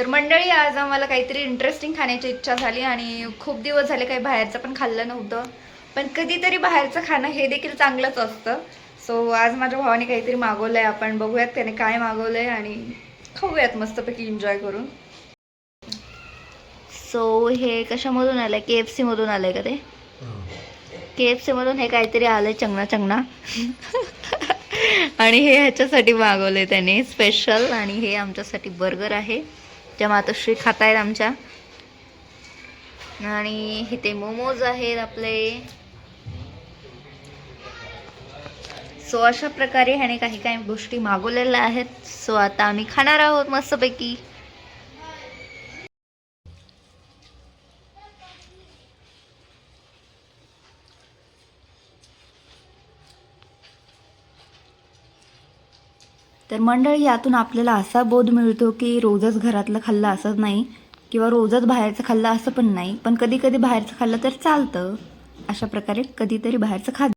तर मंडळी आज आम्हाला काहीतरी इंटरेस्टिंग खाण्याची इच्छा झाली आणि खूप दिवस झाले काही बाहेरचं पण खाल्लं नव्हतं. पण कधीतरी बाहेरचं खाणं हे देखील चांगलंच असतं. सो आज माझ्या भावाने काहीतरी मागवलंय. आपण बघूयात त्याने काय मागवलंय आणि खाऊयात मस्तपैकी एन्जॉय करून. सो हे कशामधून आलं के एफ सीमधून आलं का ते? के एफ सीमधून हे काहीतरी आलंय चंगना चंगना आणि हे ह्याच्यासाठी आहे त्याने स्पेशल आणि हे आमच्यासाठी बर्गर आहे. त्या मातोश्री आहेत आमच्या. आणि इथे ते मोमोज आहेत आपले. सो अशा प्रकारे ह्याने काही काही गोष्टी मागवलेल्या आहेत. सो आता आम्ही खाणार आहोत मस्तपैकी. तर मंडळी यातून आपल्याला असा बोध मिळतो की रोजच घरातलं खाल्लं असंच नाही किंवा रोजच बाहेरचं खाल्लं असं पण नाही. पण कधी कधी बाहेरचं खाल्लं तर चालतं. अशा प्रकारे कधीतरी बाहेरचं खात